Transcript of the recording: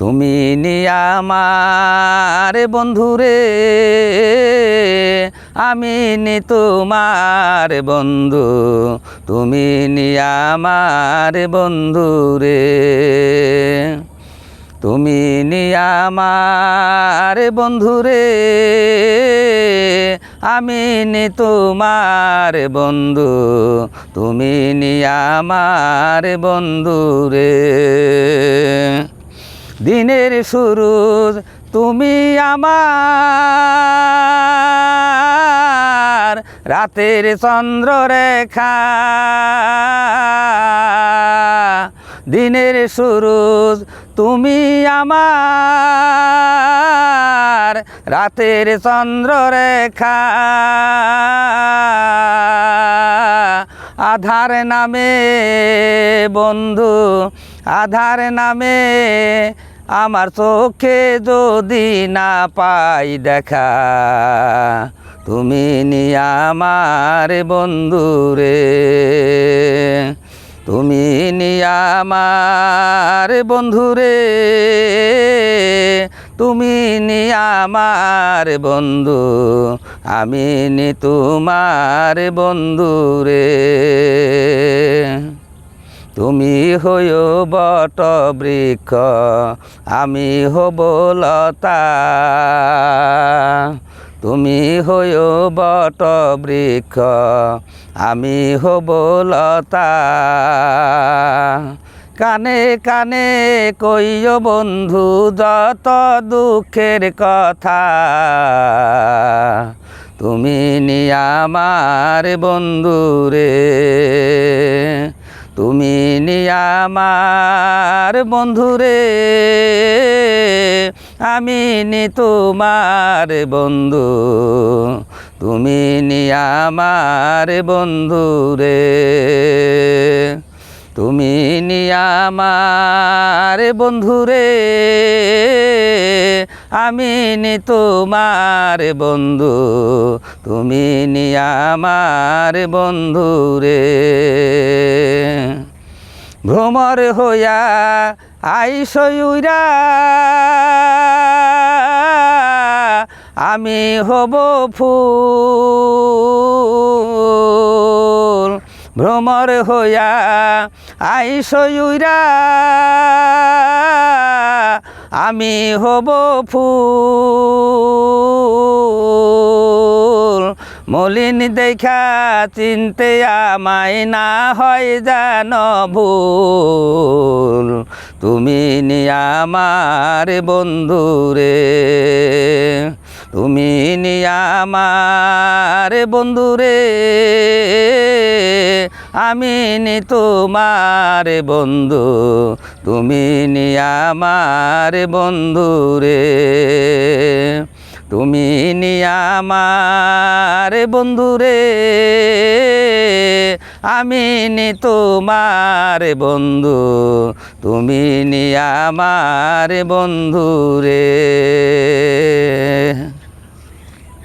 তুমি নিয়ামার বন্ধুরে, আমি নি তোমার বন্ধু, তুমি নিয়ামার বন্ধুরে। তুমি নিয়ামার বন্ধুরে, আমি নি তোমার বন্ধু, তুমি নিয়ামার বন্ধুরে। দিনের শুরু তুমি আমার। রাতের চন্দ্ররেখা, দিনের শুরু তুমি আমার। রাতের চন্দ্ররেখা, আধার নামে বন্ধু, আধার নামে আমার চোখে যদি না পাই দেখা, তুমি নি আমার বন্ধুরে তুমি নি আমার বন্ধুরে তুমি নি আমার বন্ধু, আমি নি তোমার বন্ধুরে তুমি হইও বট বৃক্ষ, আমি হব লতা। তুমি হইও বট বৃক্ষ, আমি হব লতা। কানে কানে কইও বন্ধু, যত দুঃখের কথা। তুমি নি আমার বন্ধুরে তুমি আমার বন্ধুরে, আমি নি তোমার বন্ধু, তুমি নি আমার বন্ধুরে, তুমি নি আমার বন্ধুরে, আমি নি তোমার বন্ধু, তুমি নি আমার বন্ধুরে। ভ্রমর হইয়া আইসইরা আমি হব ফুল। ভ্রমর হইয়া আইসইরা আমি হব ফুল। মলিন দেখা চিনতে আমায় না হয় জান ভুল। তুমি নি আমার বন্ধুরে। তুমি নি আমার বন্ধুরে। আমি নি তোমার বন্ধু। তুমি নি আমার বন্ধুরে। তুমি নিয়ামার বন্ধুরে আমি নি তোমার বন্ধু তুমি নিয়ামার বন্ধুরে